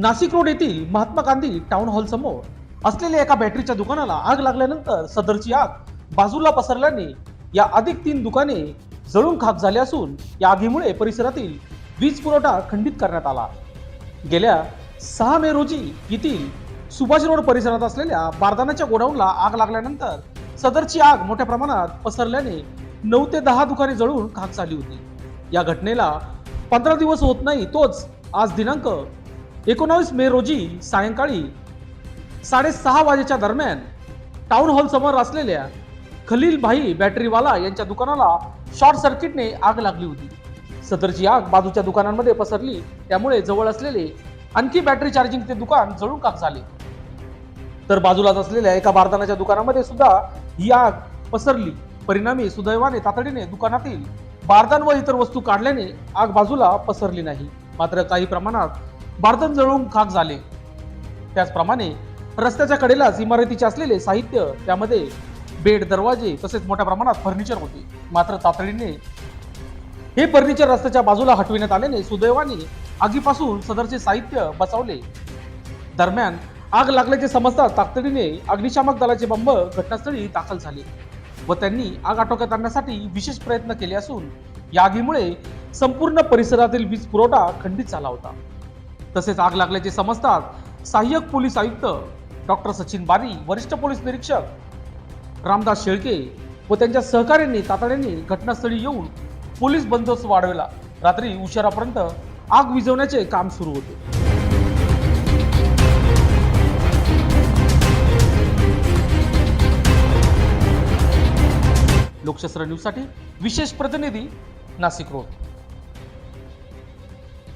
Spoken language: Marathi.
नाशिक रोड येथील महात्मा गांधी टाउन हॉल समोर असलेल्या एका बॅटरीच्या दुकानाला आग लागल्यानंतर सदरची आग बाजूला पसरल्याने या अधिक तीन दुकाने जळून खाक झाली असून या आगीमुळे परिसरातील वीज पुरवठा खंडित करण्यात आला. गेल्या सहा मे रोजी येथील सुभाष रोड परिसरात असलेल्या बारदानाच्या गोडाऊनला आग लागल्यानंतर सदरची आग मोठ्या प्रमाणात पसरल्याने नऊ ते दहा दुकाने जळून खाक झाली होती. या घटनेला पंधरा दिवस होत नाही तोच आज दिनांक एकोणावीस मे रोजी सायंकाळी साडेसहा वाजेच्या दरम्यान टाउन हॉल समोर असलेल्या खलील भाई बॅटरीवाला यांच्या दुकानाला शॉर्ट सर्किटने आग लागली होती. सदरची आग बाजूच्या दुकानांमध्ये पसरली त्यामुळे जवळ असलेले आणखी बॅटरी चार्जिंगचे दुकान जळून काप झाले. तर बाजूलाच असलेल्या एका बारदानाच्या दुकानामध्ये सुद्धा ही आग पसरली. परिणामी सुदैवाने तातडीने दुकानातील बारदान व इतर वस्तू काढल्याने आग बाजूला पसरली नाही. मात्र काही प्रमाणात भारतात जळून खाक झाले. त्याचप्रमाणे रस्त्याच्या कडेलाच इमारतीचे असलेले साहित्य त्यामध्ये बेड दरवाजे तसेच मोठ्या प्रमाणात फर्निचर होते. मात्र तातडीने हे फर्निचर रस्त्याच्या बाजूला हटविण्यात आल्याने सुदैवाने आगीपासून सदरचे साहित्य बचावले. दरम्यान आग लागल्याचे समजताच तातडीने अग्निशामक दलाचे बंब घटनास्थळी दाखल झाले व त्यांनी आग आटोक्यात आणण्यासाठी विशेष प्रयत्न केले असून या आगीमुळे संपूर्ण परिसरातील वीज पुरवठा खंडित झाला होता. तसेच आग लागल्याचे समजतात सहाय्यक पोलीस आयुक्त डॉक्टर सचिन बारी वरिष्ठ पोलीस निरीक्षक रामदास शेळके व त्यांच्या सहकार्यांनी तातडीने घटनास्थळी येऊन पोलीस बंदोबस्त वाढवला. रात्री उशिरापर्यंत आग विझवण्याचे काम सुरू होते. लोकशास्त्र न्यूजसाठी विशेष प्रतिनिधी नाशिक रोड.